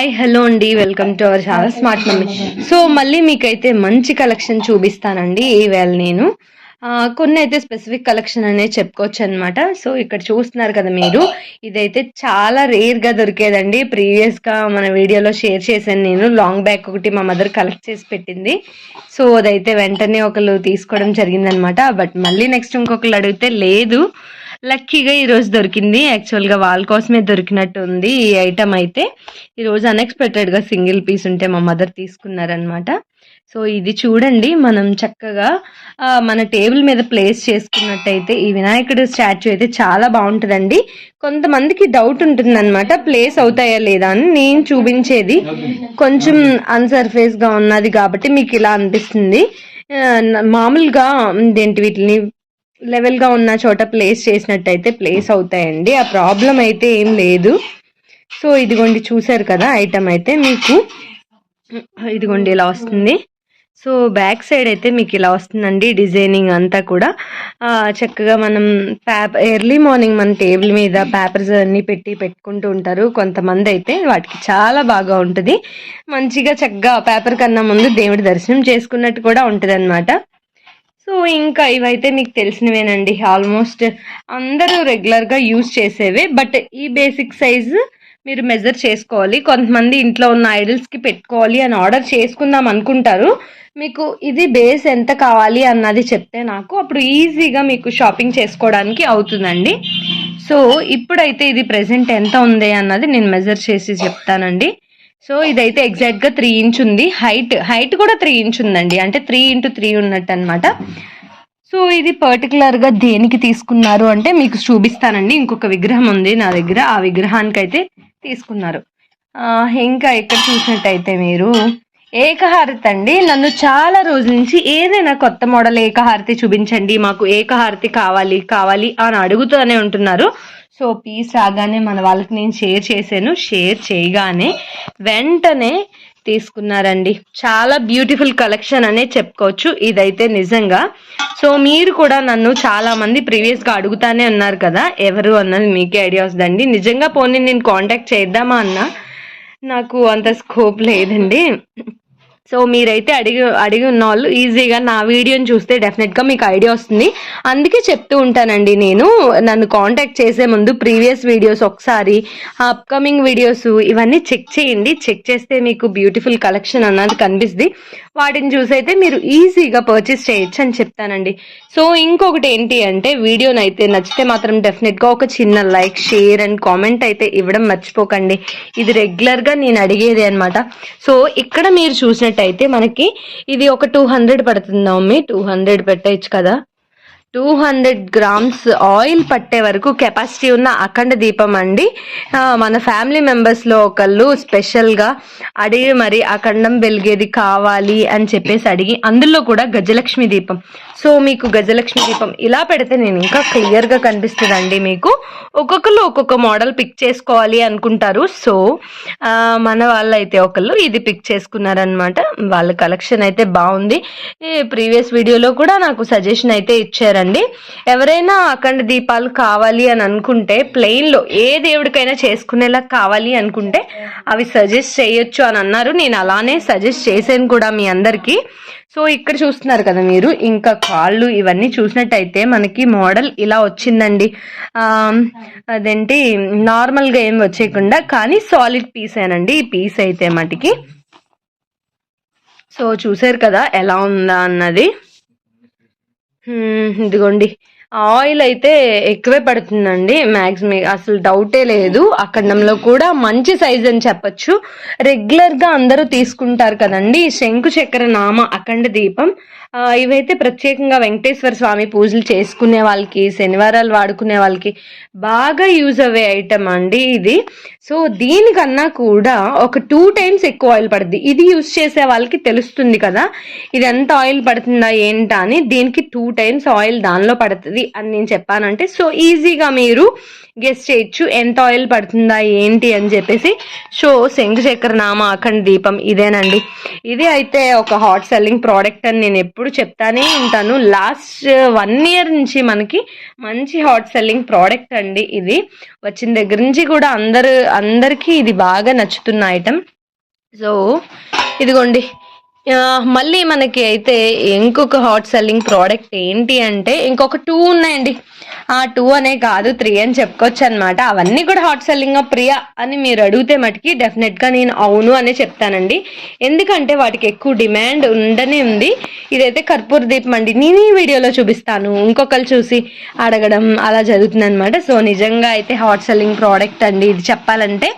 Hi hello అండి. Welcome to our channel smart mummy so మళ్ళీ మీకైతే మంచి కలెక్షన్ చూపిస్తానండి ఈవేళ నేను. కొన్ని అయితే స్పెసిఫిక్ కలెక్షన్ అనేది చెప్పుకోవచ్చు అనమాట సో ఇక్కడ చూస్తున్నారు కదా మీరు. ఇదైతే చాలా రేర్గా దొరికేదండి. ప్రీవియస్గా మన వీడియోలో షేర్ చేశాను నేను. లాంగ్ బ్యాక్ ఒకటి మా మదర్ కలెక్ట్ చేసి పెట్టింది. సో అదైతే వెంటనే ఒకళ్ళు తీసుకోవడం జరిగిందనమాట బట్ మళ్ళీ నెక్స్ట్ ఇంకొకళ్ళు అడిగితే లేదు. లక్కీగా ఈరోజు దొరికింది. యాక్చువల్గా వాళ్ళ కోసమే దొరికినట్టు ఉంది ఈ ఐటమ్ అయితే. ఈరోజు అన్ఎక్స్పెక్టెడ్గా సింగిల్ పీస్ ఉంటే మా మదర్ తీసుకున్నారనమాట సో ఇది చూడండి. మనం చక్కగా మన టేబుల్ మీద ప్లేస్ చేసుకున్నట్టయితే ఈ వినాయకుడు స్టాచ్యూ అయితే చాలా బాగుంటుందండి. కొంతమందికి డౌట్ ఉంటుందన్నమాట. ప్లేస్ అవుతాయా లేదా అని నేను చూపించేది. కొంచెం అన్సర్ఫేస్గా ఉన్నది కాబట్టి మీకు ఇలా అనిపిస్తుంది. మామూలుగా ఏంటి వీటిని లెవెల్గా ఉన్న చోట ప్లేస్ చేసినట్టయితే ప్లేస్ అవుతాయండి. ఆ ప్రాబ్లం అయితే ఏం లేదు. సో ఇదిగోండి చూసారు కదా ఐటమ్ అయితే మీకు. ఇదిగోండి ఇలా వస్తుంది. సో బ్యాక్ సైడ్ అయితే మీకు ఇలా వస్తుందండి డిజైనింగ్ అంతా కూడా. చక్కగా మనం పేపర్ ఎర్లీ మార్నింగ్ మన టేబుల్ మీద పేపర్స్ అన్ని పెట్టి పెట్టుకుంటూ ఉంటారు. కొంతమంది అయితే వాటికి చాలా బాగా ఉంటుంది. మంచిగా చక్కగా పేపర్ కన్నా ముందు దేవుడి దర్శనం చేసుకున్నట్టు కూడా ఉంటుంది సో ఇంకా ఇవైతే మీకు తెలిసినవేనండి. ఆల్మోస్ట్ అందరూ రెగ్యులర్గా యూజ్ చేసేవే బట్ ఈ బేసిక్ సైజ్ మీరు మెజర్ చేసుకోవాలి. కొంతమంది ఇంట్లో ఉన్న ఐడల్స్కి పెట్టుకోవాలి అని ఆర్డర్ చేసుకుందాం అనుకుంటారు. మీకు ఇది బేస్ ఎంత కావాలి అన్నది చెప్తే నాకు అప్పుడు ఈజీగా మీకు షాపింగ్ చేసుకోవడానికి అవుతుందండి. సో ఇప్పుడైతే ఇది ప్రెసెంట్ ఎంత ఉంది అన్నది నేను మెజర్ చేసి చెప్తానండి. సో ఇదైతే ఎగ్జాక్ట్గా త్రీ ఇంచ్ ఉంది. హైట్ హైట్ కూడా త్రీ ఇంచ్ ఉందండి. అంటే త్రీ ఇంటూ త్రీ ఉన్నట్టు అనమాట సో ఇది పర్టికులర్గా దేనికి తీసుకున్నారు అంటే మీకు చూపిస్తానండి. ఇంకొక విగ్రహం ఉంది నా దగ్గర. ఆ విగ్రహానికి అయితే తీసుకున్నారు ఇంకా ఇక్కడ చూసినట్టయితే మీరు ఏకహారతి అండి. నన్ను చాలా రోజుల నుంచి ఏదైనా కొత్త మోడల్ ఏకహారతి చూపించండి. మాకు ఏకహారతి కావాలి కావాలి అని అడుగుతూనే ఉంటున్నారు. సో పీస్ రాగానే మన వాళ్ళకి నేను షేర్ చేశాను. షేర్ చేయగానే వెంటనే తీసుకున్నారండి. చాలా బ్యూటిఫుల్ కలెక్షన్ అనే చెప్పుకోవచ్చు. ఇదైతే నిజంగా. సో మీరు కూడా నన్ను చాలా మంది ప్రీవియస్గా అడుగుతానే ఉన్నారు కదా ఎవరు అన్నది మీకే ఐడియా వస్తుందండి నిజంగా పోనీ నేను కాంటాక్ట్ చేద్దామా అన్న? నాకు అంత స్కోప్ లేదండి. సో మీరైతే అడిగి అడిగి ఉన్న వాళ్ళు ఈజీగా నా వీడియోని చూస్తే డెఫినెట్గా మీకు ఐడియా వస్తుంది. అందుకే చెప్తూ ఉంటానండి నేను నన్ను కాంటాక్ట్ చేసే ముందు ప్రీవియస్ వీడియోస్ ఒకసారి అప్కమింగ్ వీడియోస్ ఇవన్నీ చెక్ చేయండి. చెక్ చేస్తే మీకు బ్యూటిఫుల్ కలెక్షన్ అన్నది కనిపిస్తుంది. వాటిని చూసైతే మీరు ఈజీగా పర్చేస్ చేయొచ్చు అని చెప్తానండి. సో ఇంకొకటి ఏంటి అంటే వీడియోని అయితే నచ్చితే మాత్రం డెఫినెట్గా ఒక చిన్న లైక్ షేర్ అండ్ కామెంట్ అయితే ఇవ్వడం మర్చిపోకండి. ఇది రెగ్యులర్గా నేను అడిగేది అనమాట సో ఇక్కడ మీరు చూసినట్టు అయితే మనకి ఇది ఒక టూ హండ్రెడ్ పడుతుంది మమ్మీ టూ హండ్రెడ్ పెట్టచ్చు కదా. టూ హండ్రెడ్ గ్రామ్స్ ఆయిల్ పట్టే వరకు కెపాసిటీ ఉన్న అఖండ దీపం అండి. మన ఫ్యామిలీ మెంబర్స్లో ఒకళ్ళు స్పెషల్గా అడిగి మరి అఖండం వెలిగేది కావాలి అని చెప్పేసి అడిగి అందులో కూడా గజలక్ష్మి దీపం. సో మీకు గజలక్ష్మి దీపం ఇలా పెడితే నేను ఇంకా క్లియర్గా కనిపిస్తుందండి మీకు. ఒక్కొక్కరు ఒక్కొక్క మోడల్ పిక్ చేసుకోవాలి అనుకుంటారు. సో మన వాళ్ళైతే ఒకళ్ళు ఇది పిక్ చేసుకున్నారనమాట వాళ్ళ కలెక్షన్ అయితే బాగుంది. ప్రీవియస్ వీడియోలో కూడా నాకు సజెషన్ అయితే ఇచ్చారు. చేస్తారండి. ఎవరైనా అఖండ దీపాలు కావాలి అని అనుకుంటే ప్లెయిన్లో ఏ దేవుడికైనా చేసుకునేలా కావాలి అనుకుంటే అవి సజెస్ట్ చేయొచ్చు అని అన్నారు. నేను అలానే సజెస్ట్ చేశాను కూడా మీ అందరికీ. సో ఇక్కడ చూస్తున్నారు కదా మీరు ఇంకా కాళ్ళు ఇవన్నీ చూసినట్టయితే మనకి మోడల్ ఇలా వచ్చిందండి. అదేంటి నార్మల్గా ఏం వచ్చేయకుండా కానీ సాలిడ్ పీస్ ఏనండి. ఈ పీస్ అయితే మటుకి. సో చూసారు కదా ఎలా ఉందా అన్నది. ఇదిగోండి. ఆయిల్ అయితే ఎక్కువే పడుతుందండి మ్యాక్సిమం అసలు డౌటే లేదు. అఖండంలో కూడా మంచి సైజ్ అని చెప్పచ్చు. రెగ్యులర్గా అందరూ తీసుకుంటారు కదండి శంకు చక్ర నామ అఖండ దీపం. ఇవైతే ప్రత్యేకంగా వెంకటేశ్వర స్వామి పూజలు చేసుకునే వాళ్ళకి శనివారాలు వాడుకునే వాళ్ళకి బాగా యూజ్ అయ్యే ఐటమ్ అండి ఇది. సో దీనికన్నా కూడా ఒక టూ టైమ్స్ ఎక్కువ ఆయిల్ పడుద్ది. ఇది యూజ్ చేసే వాళ్ళకి తెలుస్తుంది కదా ఇది ఎంత ఆయిల్ పడుతుందా ఏంటా అని. దీనికి టూ టైమ్స్ ఆయిల్ దానిలో పడుతుంది అని నేను చెప్పానంటే సో ఈజీగా మీరు గెస్ చేయొచ్చు ఎంత ఆయిల్ పడుతుందా ఏంటి అని చెప్పేసి. సో శంఖచక్ర నామ అఖండ దీపం ఇదేనండి. ఇది అయితే ఒక హాట్ సెల్లింగ్ ప్రోడక్ట్ అని నేను ఎప్పుడు ఎప్పుడు చెప్తానే ఉంటాను. లాస్ట్ వన్ ఇయర్ నుంచి మనకి మంచి హాట్ సెల్లింగ్ ప్రోడక్ట్ అండి ఇది. వచ్చిన దగ్గర నుంచి కూడా అందరు అందరికీ ఇది బాగా నచ్చుతున్న ఐటెం సో ఇదిగోండి. మళ్ళీ మనకి అయితే ఇంకొక హాట్ సెల్లింగ్ ప్రోడక్ట్ ఏంటి అంటే ఇంకొక టూ ఉన్నాయండి. ఆ టూ అనే కాదు త్రీ అని చెప్పుకోవచ్చు అనమాట అవన్నీ కూడా హాట్ సెల్లింగ్ ప్రియా అని మీరు అడిగితే మటుకి డెఫినెట్గా నేను అవును అనే చెప్తానండి. ఎందుకంటే వాటికి ఎక్కువ డిమాండ్ ఉండనే ఉంది. ఇదైతే కర్పూర దీపం అండి నేను ఈ వీడియోలో చూపిస్తాను. ఇంకొకరు చూసి అడగడం అలా జరుగుతుంది అనమాట సో నిజంగా అయితే హాట్ సెల్లింగ్ ప్రోడక్ట్ అండి ఇది చెప్పాలంటే.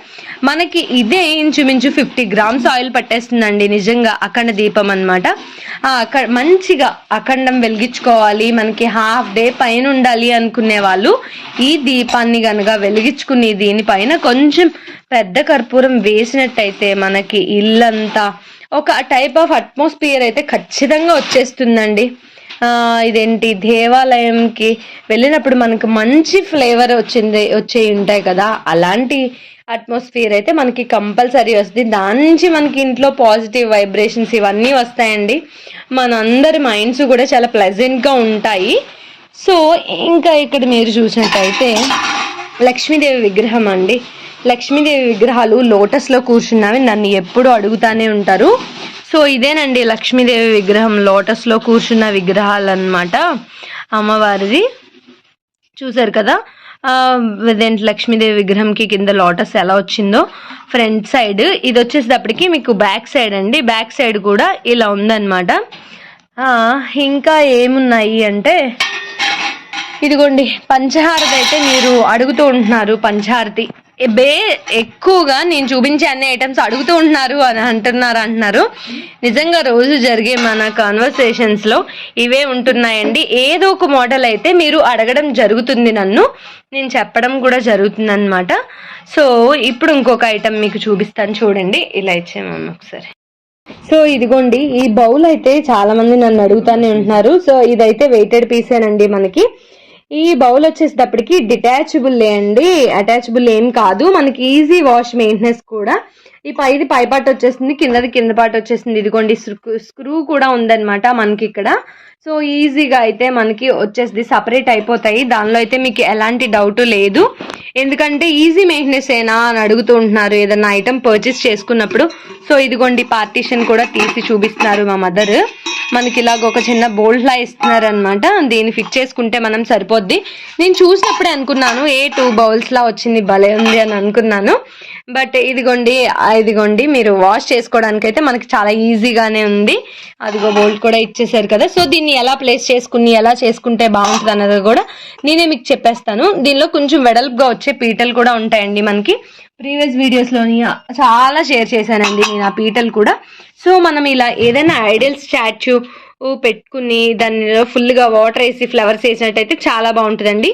మనకి ఇదే ఇంచుమించు ఫిఫ్టీ గ్రామ్స్ ఆయిల్ పట్టేస్తుందండి నిజంగా. అక్కడ దీపం అనమాట అక్కడ మంచిగా అఖండం వెలిగించుకోవాలి మనకి హాఫ్ డే పైన ఉండాలి అనుకునే వాళ్ళు ఈ దీపాన్ని కనుక వెలిగించుకుని దీనిపైన కొంచెం పెద్ద కర్పూరం వేసినట్టయితే మనకి ఇల్లంతా ఒక టైప్ ఆఫ్ అట్మాస్ఫియర్ అయితే ఖచ్చితంగా వచ్చేస్తుందండి. ఇదేంటి దేవాలయంకి వెళ్ళినప్పుడు మనకు మంచి ఫ్లేవర్ వచ్చింది వచ్చేవి ఉంటాయి కదా. అలాంటి అట్మాస్ఫియర్ అయితే మనకి కంపల్సరీ వస్తుంది. దాని నుంచి మనకి ఇంట్లో పాజిటివ్ వైబ్రేషన్స్ ఇవన్నీ వస్తాయండి. మన అందరి మైండ్స్ కూడా చాలా ప్లెజెంట్గా ఉంటాయి. సో ఇంకా ఇక్కడ మీరు చూసినట్టయితే లక్ష్మీదేవి విగ్రహం అండి. లక్ష్మీదేవి విగ్రహాలు లోటస్లో కూర్చున్నవి. నన్ను ఎప్పుడు అడుగుతానే ఉంటారు. సో ఇదేనండి లక్ష్మీదేవి విగ్రహం. లోటస్లో కూర్చున్న విగ్రహాలు అన్నమాట అమ్మవారిది. చూసారు కదా? ఇదేంటి లక్ష్మీదేవి విగ్రహంకి కింద లోటస్ ఎలా వచ్చిందో ఫ్రంట్ సైడ్. ఇది వచ్చేసేటప్పటికి మీకు బ్యాక్ సైడ్ అండి. బ్యాక్ సైడ్ కూడా ఇలా ఉందన్నమాట. ఇంకా ఏమున్నాయి అంటే ఇదిగోండి పంచహారతి అయితే మీరు అడుగుతూ ఉంటున్నారు పంచహారతి. బే ఎక్కువగా నేను చూపించే అన్ని ఐటమ్స్ అడుగుతూ ఉంటున్నారు అని అంటున్నారు అంటున్నారు. నిజంగా రోజు జరిగే మన కాన్వర్సేషన్స్లో ఇవే ఉంటున్నాయండి. ఏదో ఒక మోడల్ అయితే మీరు అడగడం జరుగుతుంది నన్ను. నేను చెప్పడం కూడా జరుగుతుంది అనమాట సో ఇప్పుడు ఇంకొక ఐటమ్ మీకు చూపిస్తాను చూడండి. ఇలా ఇచ్చేమమ్మ ఒకసారి. సో ఇదిగోండి ఈ బౌల్ అయితే చాలామంది నన్ను అడుగుతానే ఉంటున్నారు. సో ఇదైతే వెయిటెడ్ పీసేనండి మనకి. ఈ బౌల్ వచ్చేసేటప్పటికి డిటాచబుల్ అండి. అటాచబుల్ ఏం కాదు. మనకి ఈజీ వాష్ మెయింటెనెన్స్ కూడా. ఈ పైది పై పార్ట్ వచ్చేసింది. కిందది కింద పార్ట్ వచ్చేసింది. ఇదిగోండి స్క్రూ కూడా ఉందన్నమాట మనకి ఇక్కడ. సో ఈజీగా అయితే మనకి వచ్చేసి సపరేట్ అయిపోతాయి. దానిలో అయితే మీకు ఎలాంటి డౌట్ లేదు. ఎందుకంటే ఈజీ మెయింటెనెన్స్ ఏనా అని అడుగుతూ ఉంటున్నారు ఏదన్నా ఐటమ్ పర్చేస్ చేసుకున్నప్పుడు. సో ఇదిగోండి పార్టీషన్ కూడా తీసి చూపిస్తున్నారు మా మదర్ మనకి ఇలాగ ఒక చిన్న బోల్డ్లా ఇస్తున్నారనమాట ఇస్తున్నారు అనమాట దీన్ని ఫిట్ చేసుకుంటే మనం సరిపోద్ది. నేను చూసినప్పుడే అనుకున్నాను ఏ టూ బౌల్స్ లా వచ్చింది భలే ఉంది అని అనుకున్నాను. బట్ ఇదిగోండి ఇదిగోండి మీరు వాష్ చేసుకోవడానికి అయితే మనకి చాలా ఈజీగానే ఉంది. అదిగో బోల్ట్ కూడా ఇచ్చేసారు కదా. సో దీన్ని ఎలా ప్లేస్ చేసుకుని ఎలా చేసుకుంటే బాగుంటుంది అన్నది కూడా నేనే మీకు చెప్పేస్తాను. దీనిలో కొంచెం వెడల్పుగా వచ్చే పీటలు కూడా ఉంటాయండి మనకి. ప్రీవియస్ వీడియోస్లోని చాలా షేర్ చేశానండి నేను ఆ పీటలు కూడా. సో మనం ఇలా ఏదైనా ఐడియల్ స్టాచ్యూ పెట్టుకుని దానిలో ఫుల్గా వాటర్ వేసి ఫ్లవర్స్ వేసినట్టయితే చాలా బాగుంటుందండి.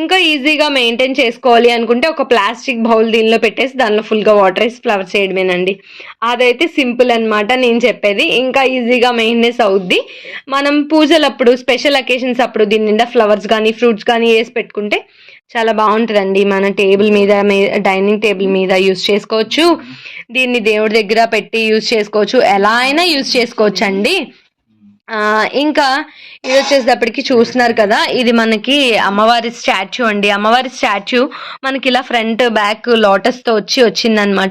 ఇంకా ఈజీగా మెయింటైన్ చేసుకోవాలి అనుకుంటే ఒక ప్లాస్టిక్ బౌల్ దీనిలో పెట్టేసి దానిలో ఫుల్గా వాటర్ వేసి ఫ్లవర్ చేయడమేనండి. అదైతే సింపుల్ అన్నమాట నేను చెప్పేది. ఇంకా ఈజీగా మెయింటెనెన్స్ అవుద్ది. మనం పూజలప్పుడు స్పెషల్ అకేషన్స్ అప్పుడు దీని నిండా ఫ్లవర్స్ కానీ ఫ్రూట్స్ కానీ వేసి పెట్టుకుంటే చాలా బాగుంటుందండి. మన టేబుల్ మీద డైనింగ్ టేబుల్ మీద యూస్ చేసుకోవచ్చు. దీన్ని దేవుడి దగ్గర పెట్టి యూస్ చేసుకోవచ్చు. ఎలా అయినా యూస్ చేసుకోవచ్చు అండి ఇంకా ఇది వచ్చేసేటప్పటికి చూస్తున్నారు కదా ఇది మనకి అమ్మవారి స్టాచ్యూ అండి. అమ్మవారి స్టాచ్యూ మనకి ఇలా ఫ్రంట్ బ్యాక్ లోటస్తో వచ్చి వచ్చిందనమాట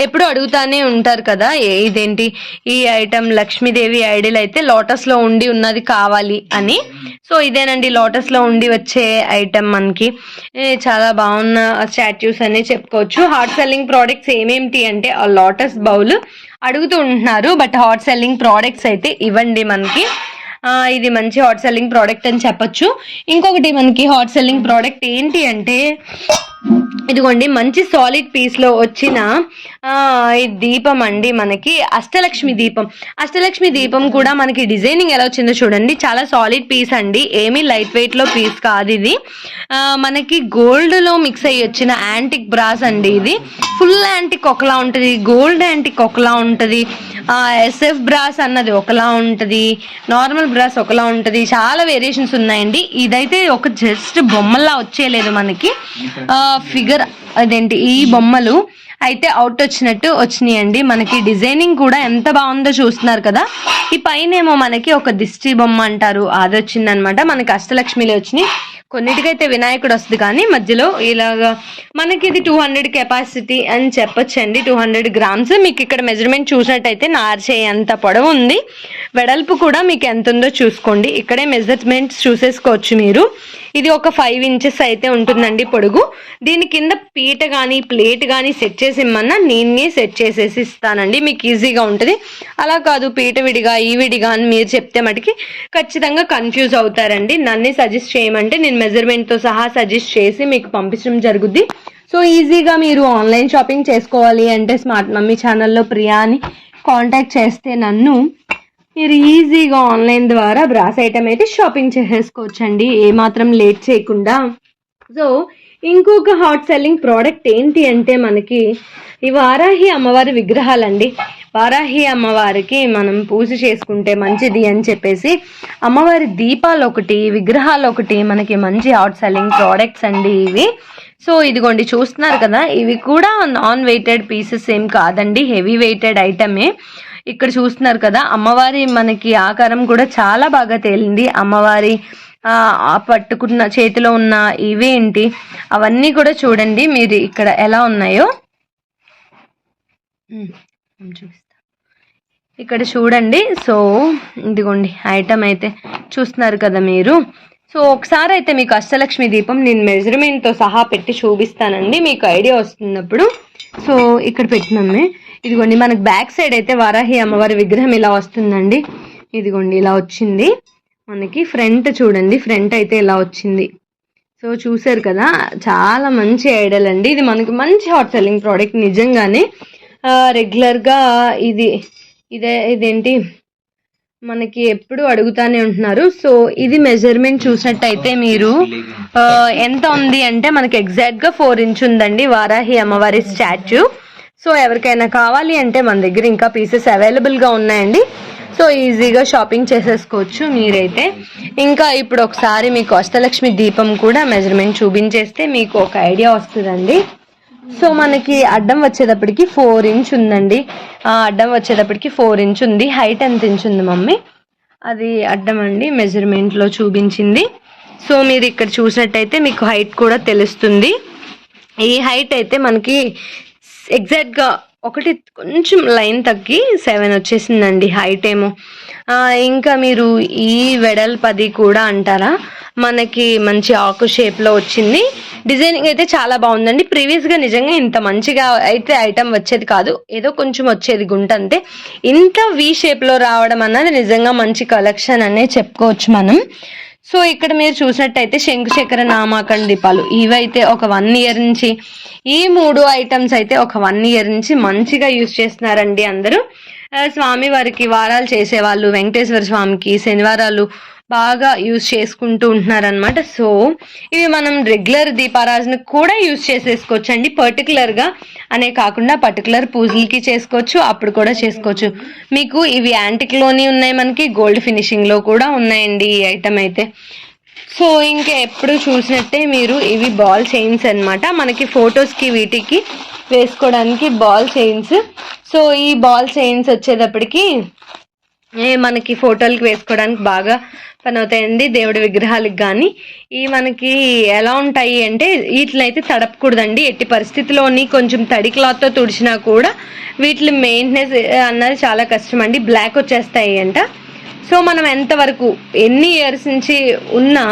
ఎప్పుడు అడుగుతానే ఉంటారు కదా ఏ- ఇదేంటి? ఈ ఐటమ్ లక్ష్మీదేవి ఐడియల్ అయితే లోటస్లో ఉండి ఉన్నది కావాలి అని. సో ఇదేనండి లోటస్లో ఉండి వచ్చే ఐటమ్ మనకి. చాలా బాగున్న స్టాచ్యూస్ అని చెప్పుకోవచ్చు. హార్ట్ సెల్లింగ్ ప్రోడక్ట్స్ ఏమేమిటి అంటే ఆ లోటస్ బౌల్ అడుగుతూ ఉంటున్నారు బట్ హాట్ సెల్లింగ్ ప్రోడక్ట్స్ అయితే ఇవ్వండి మనకి. ఇది మంచి హాట్ సెల్లింగ్ ప్రోడక్ట్ అని చెప్పొచ్చు. ఇంకొకటి మనకి హాట్ సెల్లింగ్ ప్రోడక్ట్ ఏంటి అంటే ఇదిగోండి మంచి సాలిడ్ పీస్లో వచ్చిన ఈ దీపం అండి మనకి అష్టలక్ష్మి దీపం. అష్టలక్ష్మి దీపం కూడా మనకి డిజైనింగ్ ఎలా వచ్చిందో చూడండి. చాలా సాలిడ్ పీస్ అండి. ఏమీ లైట్ వెయిట్లో పీస్ కాదు ఇది. మనకి గోల్డ్లో మిక్స్ అయ్యి వచ్చిన యాంటిక్ బ్రాస్ అండి ఇది. ఫుల్ యాంటిక్ ఒకలా ఉంటుంది. గోల్డ్ యాంటిక్ ఒకలా ఉంటుంది. ఎస్ఎఫ్ బ్రాస్ అన్నది ఒకలా ఉంటుంది. నార్మల్ బ్రాస్ ఒకలా ఉంటుంది. చాలా వేరియేషన్స్ ఉన్నాయండి. ఇదైతే ఒక జస్ట్ బొమ్మలా వచ్చేయలేదు మనకి. ఫిగర్ అదేంటి? ఈ బొమ్మలు అయితే అవుట్ వచ్చినట్టు వచ్చినాయండి. మనకి డిజైనింగ్ కూడా ఎంత బాగుందో చూస్తున్నారు కదా. ఈ పైన ఏమో మనకి ఒక దిష్టి బొమ్మ అంటారు. అది వచ్చిందనమాట. మనకి అష్టలక్ష్మిలే వచ్చినాయి. కొన్నిటికైతే వినాయకుడు వస్తుంది కానీ మధ్యలో ఇలాగా మనకి ఇది టూ హండ్రెడ్ కెపాసిటీ అని చెప్పొచ్చండి. టూ హండ్రెడ్ గ్రామ్స్ మీకు ఇక్కడ మెజర్మెంట్ చూసినట్టయితే నార్చే అంత పొడవు ఉంది. వెడల్పు కూడా మీకు ఎంత ఉందో చూసుకోండి. ఇక్కడే మెజర్మెంట్స్ చూసేసుకోవచ్చు మీరు. ఇది ఒక ఫైవ్ ఇంచెస్ అయితే ఉంటుందండి పొడుగు. దీని కింద పీట కానీ ప్లేట్ కానీ సెట్ చేసి ఇమ్మన్నా నేనే సెట్ చేసేసి ఇస్తానండి. మీకు ఈజీగా ఉంటుంది. అలా కాదు పీట విడిగా ఈ విడిగా అని మీరు చెప్తే మటుకి ఖచ్చితంగా కన్ఫ్యూజ్ అవుతారండి. నన్నే సజెస్ట్ చేయమంటే నేను మెజర్మెంట్తో సహా సజెస్ట్ చేసి మీకు పంపించడం జరుగుద్ది. సో ఈజీగా మీరు ఆన్లైన్ షాపింగ్ చేసుకోవాలి అంటే స్మార్ట్ మమ్మీ ఛానల్లో ప్రియా అని కాంటాక్ట్ చేస్తే నన్ను మీరు ఈజీగా ఆన్లైన్ ద్వారా బ్రాస్ ఐటమ్ అయితే షాపింగ్ చేసేసుకోవచ్చండి. ఏమాత్రం లేట్ చేయకుండా. సో ఇంకొక హాట్ సెల్లింగ్ ప్రోడక్ట్ ఏంటి అంటే మనకి ఈ వారాహి అమ్మవారి విగ్రహాలండి. వారాహి అమ్మవారికి మనం పూజ చేసుకుంటే మంచిది అని చెప్పేసి అమ్మవారి దీపాలు ఒకటి విగ్రహాలు ఒకటి మనకి మంచి హాట్ సెల్లింగ్ ప్రోడక్ట్స్ అండి ఇవి. సో ఇదిగోండి చూస్తున్నారు కదా ఇవి కూడా నాన్ వెయిటెడ్ పీసెస్ ఏం కాదండి హెవీ వెయిటెడ్ ఐటమే ఇక్కడ చూస్తున్నారు కదా అమ్మవారి మనకి ఆకారం కూడా చాలా బాగా తేలింది. అమ్మవారి ఆ పట్టుకున్న చేతిలో ఉన్న ఇవేంటి అవన్నీ కూడా చూడండి. మీరు ఇక్కడ ఎలా ఉన్నాయో. చూపిస్తా. ఇక్కడ చూడండి. సో ఇదిగోండి. ఐటమ్ అయితే చూస్తున్నారు కదా మీరు. సో ఒకసారి అయితే మీకు అష్టలక్ష్మి దీపం నేను మెజర్మెంట్తో సహా పెట్టి చూపిస్తానండి. మీకు ఐడియా వస్తున్నప్పుడు. సో ఇక్కడ పెట్టినామే ఇదిగోండి. మనకు బ్యాక్ సైడ్ అయితే వారాహి అమ్మవారి విగ్రహం ఇలా వస్తుందండి. ఇదిగోండి. ఇలా వచ్చింది. మనకి ఫ్రంట్ చూడండి ఫ్రంట్ అయితే ఇలా వచ్చింది? సో చూసారు కదా చాలా మంచి ఐడల్ అండి. ఇది మనకి మంచి హాట్ సెల్లింగ్ ప్రోడక్ట్ నిజంగానే. రెగ్యులర్గా ఇది ఇదే ఇదేంటి? మనకి ఎప్పుడు అడుగుతానే ఉంటున్నారు. సో ఇది మెజర్మెంట్ చూసినట్టయితే మీరు ఎంత ఉంది అంటే మనకి ఎగ్జాక్ట్గా ఫోర్ ఇంచ్ ఉందండి వారాహి అమ్మవారి స్టాచ్యూ సో ఎవరికైనా కావాలి అంటే మన దగ్గర ఇంకా పీసెస్ అవైలబుల్గా ఉన్నాయండి. సో ఈజీగా షాపింగ్ చేసేసుకోవచ్చు మీరైతే. ఇంకా ఇప్పుడు ఒకసారి మీకు అష్టలక్ష్మి దీపం కూడా మెజర్మెంట్ చూపించేస్తే మీకు ఒక ఐడియా వస్తుందండి. సో మనకి అడ్డం వచ్చేటప్పటికి ఫోర్ ఇంచ్ ఉందండి. ఆ అడ్డం వచ్చేటప్పటికి ఫోర్ ఇంచ్ ఉంది. హైట్ ఎంత ఇంచ్ ఉంది మమ్మీ? అది అడ్డం అండి మెజర్మెంట్లో చూపించింది. సో మీరు ఇక్కడ చూసినట్టయితే మీకు హైట్ కూడా తెలుస్తుంది. ఈ హైట్ అయితే మనకి ఎగ్జాక్ట్గా ఒకటి కొంచెం లైన్ తగ్గి సెవెన్ వచ్చేసిందండి హైట్ ఏమో. ఇంకా మీరు ఈ వెడల్పది కూడా అంటారా? మనకి మంచి ఆకు షేప్లో వచ్చింది. డిజైనింగ్ అయితే చాలా బాగుందండి. ప్రీవియస్గా నిజంగా ఇంత మంచిగా అయితే ఐటమ్ వచ్చేది కాదు. ఏదో కొంచెం వచ్చేది గుంట అంతే. ఇంత వి షేప్లో రావడం అన్నది నిజంగా మంచి కలెక్షన్ అనే చెప్పుకోవచ్చు మనం. సో ఇక్కడ మీరు చూసినట్టయితే శంకుశేఖర నామాకరణ దీపాలు. ఇవైతే ఒక వన్ ఇయర్ నుంచి ఈ మూడు ఐటమ్స్ అయితే ఒక వన్ ఇయర్ నుంచి మంచిగా యూజ్ చేస్తున్నారండి అందరూ. స్వామి వారికి వారాలు చేసేవాళ్ళు వెంకటేశ్వర స్వామికి శనివారాలు బాగా యూజ్ చేసుకుంటూ ఉంటున్నారనమాట సో ఇవి మనం రెగ్యులర్ దీపారాజన కూడా యూజ్ చేసేసుకోవచ్చు అండి పర్టికులర్గా అనే కాకుండా పర్టికులర్ పూజలకి చేసుకోవచ్చు అప్పుడు కూడా చేసుకోవచ్చు. మీకు ఇవి యాంటిక్లోని ఉన్నాయి మనకి గోల్డ్ ఫినిషింగ్లో కూడా ఉన్నాయండి ఈ ఐటమ్ అయితే. సో ఇంకా ఎప్పుడు చూసినట్టే మీరు ఇవి బాల్ చైన్స్ అనమాట మనకి ఫొటోస్కి వీటికి వేసుకోవడానికి బాల్ చైన్స్. సో ఈ బాల్ చైన్స్ వచ్చేటప్పటికి మనకి ఫోటోలకి వేసుకోవడానికి బాగా పని అవుతాయండి దేవుడి విగ్రహాలకు కానీ ఈ మనకి ఎలా ఉంటాయి అంటే వీటిని అయితే తడపకూడదండి. ఎట్టి పరిస్థితిలోని కొంచెం తడి క్లాత్తో తుడిచినా కూడా వీటి మెయింటెనెన్స్ అన్నది చాలా కష్టం అండి బ్లాక్ వచ్చేస్తాయి అంట సో మనం ఎంతవరకు ఎన్ని ఇయర్స్ నుంచి ఉన్నా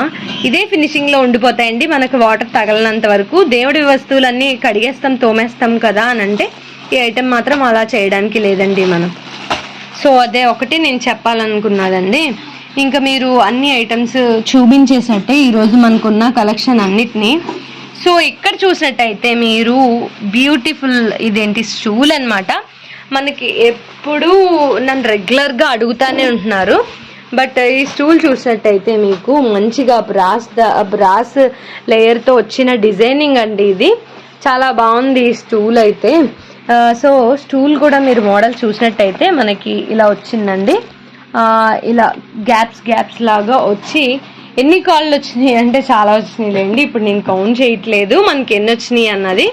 ఇదే ఫినిషింగ్లో ఉండిపోతాయండి. మనకు వాటర్ తగలనంత వరకు. దేవుడి వస్తువులన్నీ కడిగేస్తాం తోమేస్తాం కదా అని అంటే ఈ ఐటెం మాత్రం అలా చేయడానికి లేదండి మనం. సో అదే ఒకటి నేను చెప్పాలనుకున్నదండి ఇంకా మీరు అన్ని ఐటమ్స్ చూపించేసట్టే ఈరోజు మనకున్న కలెక్షన్ అన్నిటినీ. సో ఇక్కడ చూసినట్టయితే మీరు బ్యూటిఫుల్ ఇదేంటి స్టూల్ అన్నమాట. మనకి ఎప్పుడూ నన్ను రెగ్యులర్గా అడుగుతానే ఉంటున్నారు. బట్ ఈ స్టూల్ చూసినట్టయితే మీకు మంచిగా బ్రాస్ బ్రాస్ లేయర్తో వచ్చిన డిజైనింగ్ అండి ఇది. చాలా బాగుంది ఈ స్టూల్ అయితే. సో స్టూల్ కూడా మీరు మోడల్ చూసినట్టయితే మనకి ఇలా వచ్చిందండి. ఇలా గ్యాప్స్ గ్యాప్స్ లాగా వచ్చి ఎన్ని కాళ్ళు వచ్చినాయి అంటే చాలా వచ్చినాయిలేండి. ఇప్పుడు నేను కౌంట్ చేయట్లేదు మనకి ఎన్ని వచ్చినాయి అన్నది.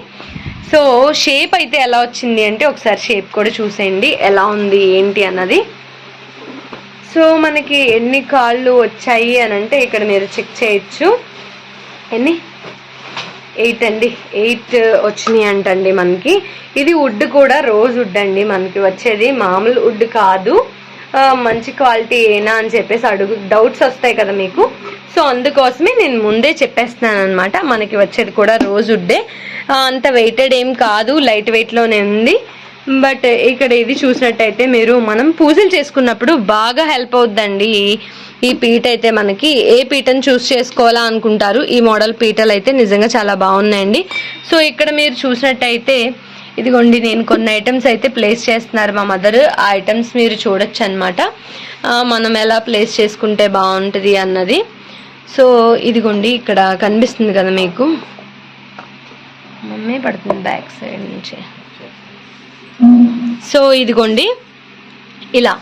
సో షేప్ అయితే ఎలా వచ్చింది అంటే ఒకసారి షేప్ కూడా చూసేయండి. ఎలా ఉంది ఏంటి అన్నది. సో మనకి ఎన్ని కాళ్ళు వచ్చాయి అని అంటే ఇక్కడ మీరు చెక్ చేయొచ్చు. ఎన్ని? ఎయిట్ అండి. ఎయిట్ uh, వచ్చినాయి అంటండి మనకి. ఇది వుడ్ కూడా రోజ్ వుడ్ అండి మనకి వచ్చేది. మామూలు వుడ్ కాదు. మంచి క్వాలిటీ ఏనా అని చెప్పేసి అడుగు డౌట్స్ వస్తాయి కదా మీకు. సో అందుకోసమే నేను ముందే చెప్పేస్తున్నాను అనమాట మనకి వచ్చేది కూడా రోజ్ వుడ్డే. అంత వెయిటెడ్ ఏం కాదు. లైట్ వెయిట్లోనే ఉంది. బట్ ఇక్కడ ఇది చూసినట్టయితే మీరు మనం పూజలు చేసుకున్నప్పుడు బాగా హెల్ప్ అవుద్దండి. ఈ- పీట అయితే మనకి ఏ పీటను చూస్ చేసుకోవాలా అనుకుంటారు? ఈ మోడల్ పీటలు అయితే నిజంగా చాలా బాగున్నాయండి. సో ఇక్కడ మీరు చూసినట్టయితే ఇదిగోండి నేను కొన్ని ఐటమ్స్ అయితే ప్లేస్ చేస్తున్నారు మా మదర్ ఆ ఐటమ్స్ మీరు చూడొచ్చు అనమాట మనం ఎలా ప్లేస్ చేసుకుంటే బాగుంటుంది అన్నది. సో ఇదిగోండి ఇక్కడ కనిపిస్తుంది కదా మీకు. మమ్మీ పడుతుంది బ్యాక్ సైడ్ నుంచి. సో ఇదిగోండి. ఇలా.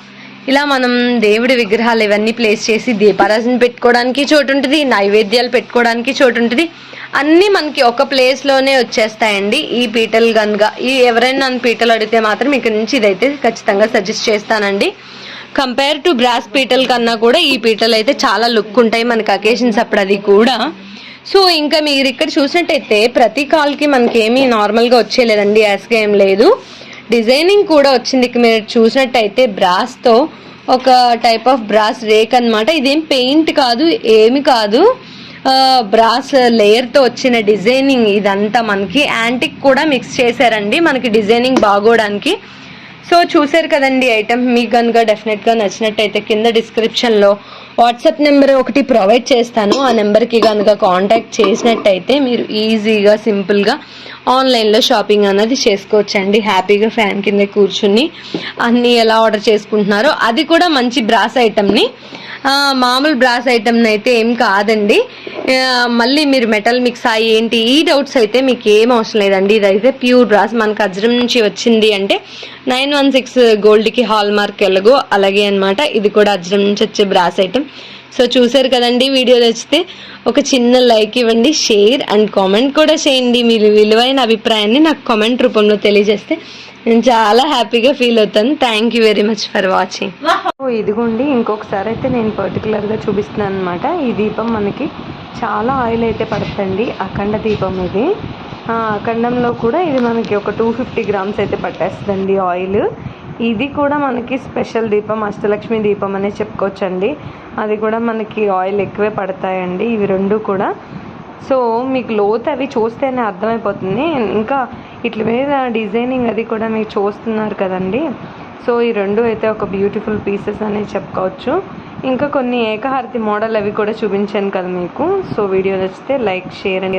ఇలా మనం దేవుడి విగ్రహాలు ఇవన్నీ ప్లేస్ చేసి దీపారాజన పెట్టుకోవడానికి చోటు ఉంటుంది నైవేద్యాలు పెట్టుకోవడానికి చోటు ఉంటుంది అన్నీ మనకి ఒక ప్లేస్లోనే వచ్చేస్తాయండి. ఈ పీటలు కనుక ఈ ఎవరైనా నన్ను పీటలు అడిగితే మాత్రం ఇక్కడ నుంచి ఇదైతే ఖచ్చితంగా సజెస్ట్ చేస్తానండి. కంపేర్ టు బ్రాస్ పీటల్ కన్నా కూడా ఈ పీటలు అయితే చాలా లుక్ ఉంటాయి మనకి అకేషన్స్ అప్పుడు అది కూడా. సో ఇంకా మీరు ఇక్కడ చూసినట్టయితే ప్రతి కాల్కి మనకేమీ నార్మల్గా వచ్చేలేదండి యాస్గా ఏం లేదు. డిజైనింగ్ కూడా వచ్చింది. ఇక మీరు చూసినట్టయితే బ్రాస్తో ఒక టైప్ ఆఫ్ బ్రాస్ రేక్ అన్నమాట. ఇదేం పెయింట్ కాదు ఏమి కాదు. బ్రాస్ లేయర్తో వచ్చిన డిజైనింగ్ ఇదంతా మనకి. యాంటిక్ కూడా మిక్స్ చేశారండి. మనకి డిజైనింగ్ బాగోడానికి. సో చూసారు కదండి ఐటమ్ మీకు కనుక డెఫినెట్గా నచ్చినట్టయితే కింద డిస్క్రిప్షన్లో వాట్సాప్ నెంబర్ ఒకటి ప్రొవైడ్ చేస్తాను. ఆ నెంబర్కి కనుక కాంటాక్ట్ చేసినట్టయితే మీరు ఈజీగా సింపుల్గా ఆన్లైన్లో షాపింగ్ అన్నది చేసుకోవచ్చండి. హ్యాపీగా ఫ్యాన్ కింద కూర్చుని అన్నీ ఎలా ఆర్డర్ చేసుకుంటున్నారో అది కూడా మంచి బ్రాస్ ఐటమ్ని మామూలు బ్రాస్ ఐటమ్ అయితే ఏం కాదండి. మళ్ళీ మీరు మెటల్ మిక్స్ అయ్యి ఏంటి ఈ డౌట్స్ అయితే మీకు ఏం అవసరం లేదండి. ఇదైతే ప్యూర్ బ్రాస్ మనకు అజ్రం నుంచి వచ్చింది అంటే నైన్ వన్ సిక్స్ గోల్డ్కి హాల్ మార్క్ ఎలాగో అలాగే అనమాట ఇది కూడా అజ్రం నుంచి వచ్చే బ్రాస్ ఐటమ్ సో చూసారు కదండి వీడియో నచ్చితే ఒక చిన్న లైక్ ఇవ్వండి షేర్ అండ్ కామెంట్ కూడా చేయండి. మీరు విలువైన అభిప్రాయాన్ని నాకు కామెంట్ రూపంలో తెలియజేస్తే నేను చాలా హ్యాపీగా ఫీల్ అవుతాను. Thank you very much for watching ఓ ఇదిగోండి ఇంకొకసారి అయితే నేను పర్టికులర్గా చూపిస్తున్నాను అనమాట ఈ దీపం మనకి చాలా ఆయిల్ అయితే పడుతుంది అఖండ దీపం ఇది. ఆ, అఖండంలో కూడా ఇది మనకి ఒక టూ ఫిఫ్టీ గ్రామ్స్ అయితే పట్టేస్తుందండి ఆయిల్ ఇది కూడా మనకి స్పెషల్ దీపం అష్టలక్ష్మి దీపం అనే చెప్పుకోవచ్చండి. అది కూడా మనకి ఆయిల్ ఎక్కువే పడతాయండి. ఇవి రెండు కూడా. సో మీకు లోతు అవి చూస్తేనే అర్థమైపోతుంది. ఇంకా ఇట్ల మీద డిజైనింగ్ అది కూడా మీరు చూస్తున్నారు కదండి. సో ఈ రెండు అయితే ఒక బ్యూటిఫుల్ పీసెస్ అనేది చెప్పుకోవచ్చు. ఇంకా కొన్ని ఏకహారతి మోడల్ అవి కూడా చూపించాను కదా మీకు. సో వీడియో నచ్చితే లైక్ షేర్ అండ్